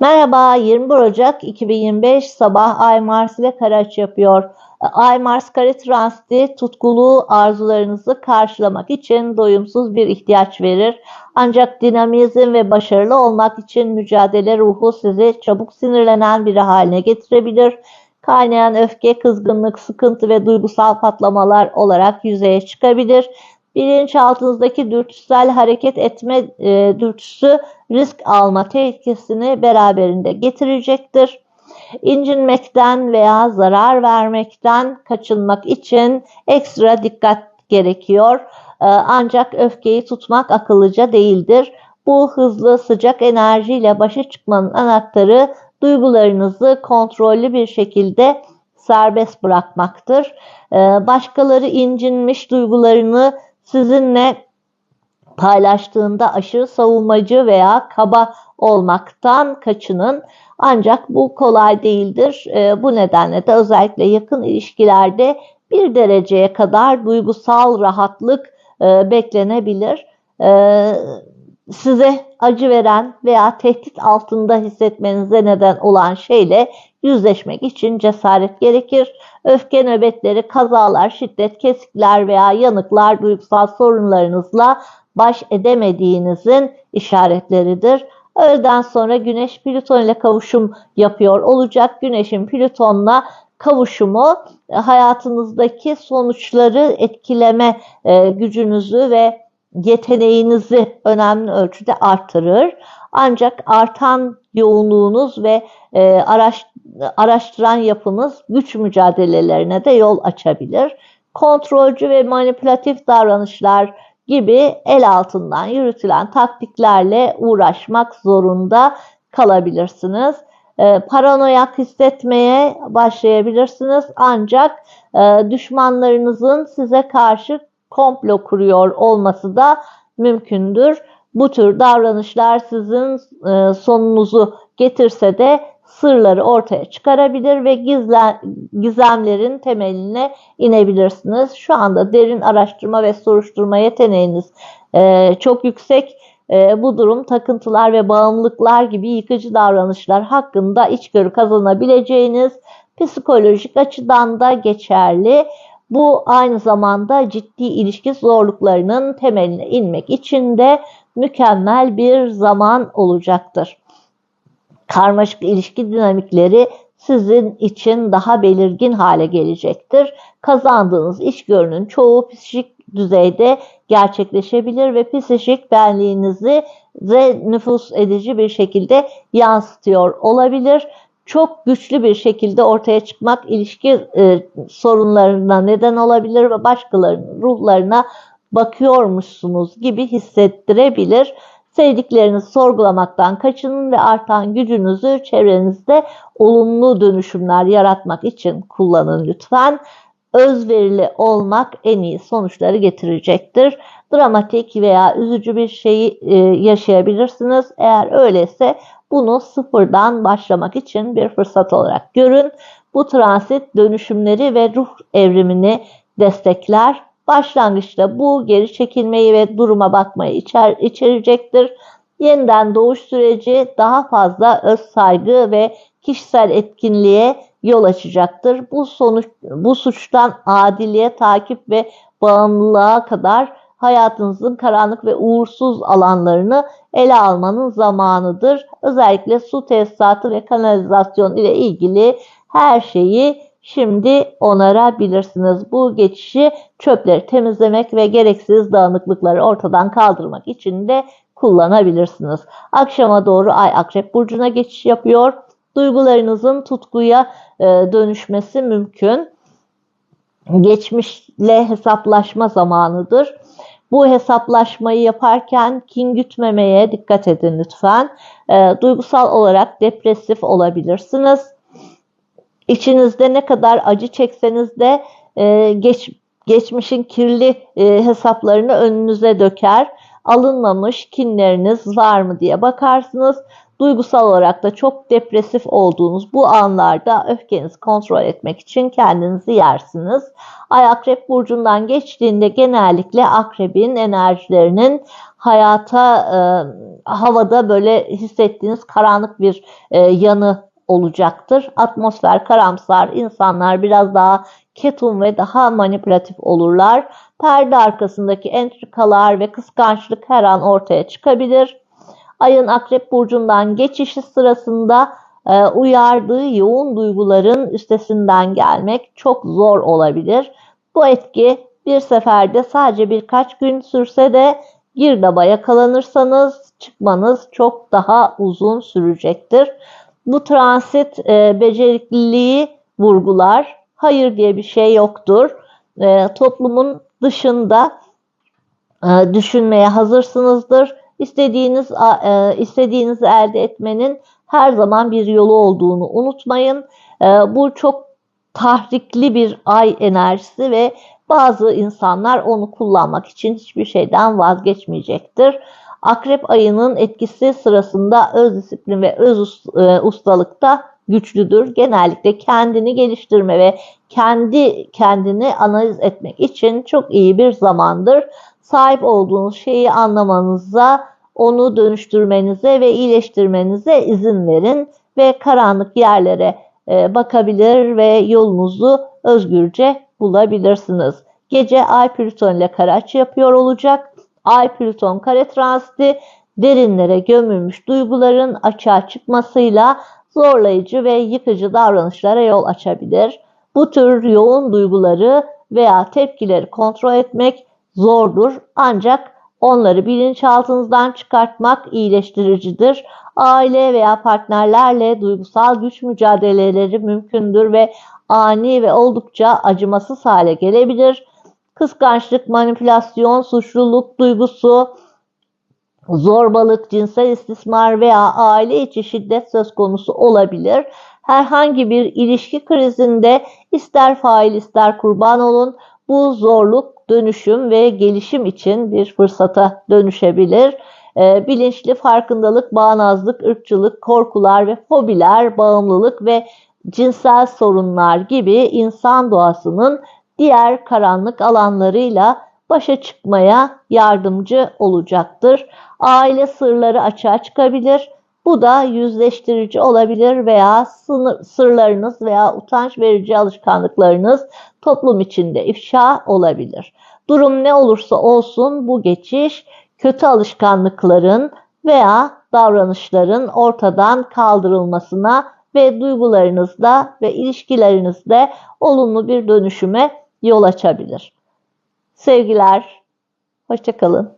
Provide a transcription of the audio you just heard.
Merhaba 21 Ocak 2025 sabah Ay Mars ile kare açı yapıyor. Ay Mars kare transiti tutkulu arzularınızı karşılamak için doyumsuz bir ihtiyaç verir. Ancak dinamizm ve başarılı olmak için mücadele ruhu sizi çabuk sinirlenen biri haline getirebilir. Kaynayan öfke, kızgınlık, sıkıntı ve duygusal patlamalar olarak yüzeye çıkabilir bilinçaltınızdaki dürtüsel hareket etme e, dürtüsü risk alma tehlikesini beraberinde getirecektir. İncinmekten veya zarar vermekten kaçınmak için ekstra dikkat gerekiyor. E, ancak öfkeyi tutmak akıllıca değildir. Bu hızlı sıcak enerjiyle başa çıkmanın anahtarı duygularınızı kontrollü bir şekilde serbest bırakmaktır. E, başkaları incinmiş duygularını sizinle paylaştığında aşırı savunmacı veya kaba olmaktan kaçının. Ancak bu kolay değildir. E, bu nedenle de özellikle yakın ilişkilerde bir dereceye kadar duygusal rahatlık e, beklenebilir. E, size acı veren veya tehdit altında hissetmenize neden olan şeyle yüzleşmek için cesaret gerekir. Öfke nöbetleri, kazalar, şiddet, kesikler veya yanıklar duygusal sorunlarınızla baş edemediğinizin işaretleridir. Öğleden sonra Güneş Plüton ile kavuşum yapıyor olacak. Güneşin Plüton'la kavuşumu e, hayatınızdaki sonuçları etkileme e, gücünüzü ve yeteneğinizi önemli ölçüde artırır. Ancak artan yoğunluğunuz ve e, araş, araştıran yapınız güç mücadelelerine de yol açabilir. Kontrolcü ve manipülatif davranışlar gibi el altından yürütülen taktiklerle uğraşmak zorunda kalabilirsiniz. E, paranoyak hissetmeye başlayabilirsiniz ancak e, düşmanlarınızın size karşı komplo kuruyor olması da mümkündür. Bu tür davranışlar sizin e, sonunuzu getirse de sırları ortaya çıkarabilir ve gizlen, gizemlerin temeline inebilirsiniz. Şu anda derin araştırma ve soruşturma yeteneğiniz e, çok yüksek. E, bu durum takıntılar ve bağımlılıklar gibi yıkıcı davranışlar hakkında içgörü kazanabileceğiniz psikolojik açıdan da geçerli. Bu aynı zamanda ciddi ilişki zorluklarının temeline inmek için de mükemmel bir zaman olacaktır. Karmaşık ilişki dinamikleri sizin için daha belirgin hale gelecektir. Kazandığınız iş görünün çoğu psikik düzeyde gerçekleşebilir ve psikik benliğinizi de nüfus edici bir şekilde yansıtıyor olabilir çok güçlü bir şekilde ortaya çıkmak ilişki e, sorunlarına neden olabilir ve başkalarının ruhlarına bakıyormuşsunuz gibi hissettirebilir. Sevdiklerinizi sorgulamaktan kaçının ve artan gücünüzü çevrenizde olumlu dönüşümler yaratmak için kullanın lütfen. Özverili olmak en iyi sonuçları getirecektir. Dramatik veya üzücü bir şeyi e, yaşayabilirsiniz. Eğer öyleyse bunu sıfırdan başlamak için bir fırsat olarak görün. Bu transit dönüşümleri ve ruh evrimini destekler. Başlangıçta bu geri çekilmeyi ve duruma bakmayı içer, içerecektir. Yeniden doğuş süreci daha fazla öz saygı ve kişisel etkinliğe yol açacaktır. Bu sonuç bu suçtan adiliye, takip ve bağımlılığa kadar hayatınızın karanlık ve uğursuz alanlarını ele almanın zamanıdır. Özellikle su tesisatı ve kanalizasyon ile ilgili her şeyi şimdi onarabilirsiniz. Bu geçişi çöpleri temizlemek ve gereksiz dağınıklıkları ortadan kaldırmak için de kullanabilirsiniz. Akşama doğru Ay Akrep Burcu'na geçiş yapıyor. Duygularınızın tutkuya e, dönüşmesi mümkün. Geçmişle hesaplaşma zamanıdır. Bu hesaplaşmayı yaparken kin gütmemeye dikkat edin lütfen. E, duygusal olarak depresif olabilirsiniz. İçinizde ne kadar acı çekseniz de e, geç, geçmişin kirli e, hesaplarını önünüze döker. Alınmamış kinleriniz var mı diye bakarsınız. Duygusal olarak da çok depresif olduğunuz bu anlarda öfkenizi kontrol etmek için kendinizi yersiniz. Ay akrep burcundan geçtiğinde genellikle akrebin enerjilerinin hayata e, havada böyle hissettiğiniz karanlık bir e, yanı olacaktır. Atmosfer karamsar, insanlar biraz daha ketum ve daha manipülatif olurlar. Perde arkasındaki entrikalar ve kıskançlık her an ortaya çıkabilir. Ayın Akrep Burcu'ndan geçişi sırasında e, uyardığı yoğun duyguların üstesinden gelmek çok zor olabilir. Bu etki bir seferde sadece birkaç gün sürse de girdaba yakalanırsanız çıkmanız çok daha uzun sürecektir. Bu transit e, becerikliliği vurgular. Hayır diye bir şey yoktur. E, toplumun dışında e, düşünmeye hazırsınızdır. İstediğiniz e, istediğinizi elde etmenin her zaman bir yolu olduğunu unutmayın. E, bu çok tahrikli bir ay enerjisi ve bazı insanlar onu kullanmak için hiçbir şeyden vazgeçmeyecektir. Akrep ayının etkisi sırasında öz disiplin ve öz e, ustalıkta güçlüdür. Genellikle kendini geliştirme ve kendi kendini analiz etmek için çok iyi bir zamandır. Sahip olduğunuz şeyi anlamanıza, onu dönüştürmenize ve iyileştirmenize izin verin ve karanlık yerlere e, bakabilir ve yolunuzu özgürce bulabilirsiniz. Gece Ay Plüton ile kare açı yapıyor olacak. Ay Plüton kare transiti derinlere gömülmüş duyguların açığa çıkmasıyla zorlayıcı ve yıkıcı davranışlara yol açabilir. Bu tür yoğun duyguları veya tepkileri kontrol etmek zordur ancak onları bilinçaltınızdan çıkartmak iyileştiricidir. Aile veya partnerlerle duygusal güç mücadeleleri mümkündür ve ani ve oldukça acımasız hale gelebilir. Kıskançlık, manipülasyon, suçluluk duygusu, zorbalık, cinsel istismar veya aile içi şiddet söz konusu olabilir. Herhangi bir ilişki krizinde ister fail ister kurban olun bu zorluk dönüşüm ve gelişim için bir fırsata dönüşebilir. E, bilinçli farkındalık, bağnazlık, ırkçılık, korkular ve fobiler, bağımlılık ve cinsel sorunlar gibi insan doğasının diğer karanlık alanlarıyla başa çıkmaya yardımcı olacaktır. Aile sırları açığa çıkabilir. Bu da yüzleştirici olabilir veya sınır, sırlarınız veya utanç verici alışkanlıklarınız toplum içinde ifşa olabilir. Durum ne olursa olsun bu geçiş kötü alışkanlıkların veya davranışların ortadan kaldırılmasına ve duygularınızda ve ilişkilerinizde olumlu bir dönüşüme yol açabilir. Sevgiler, hoşçakalın.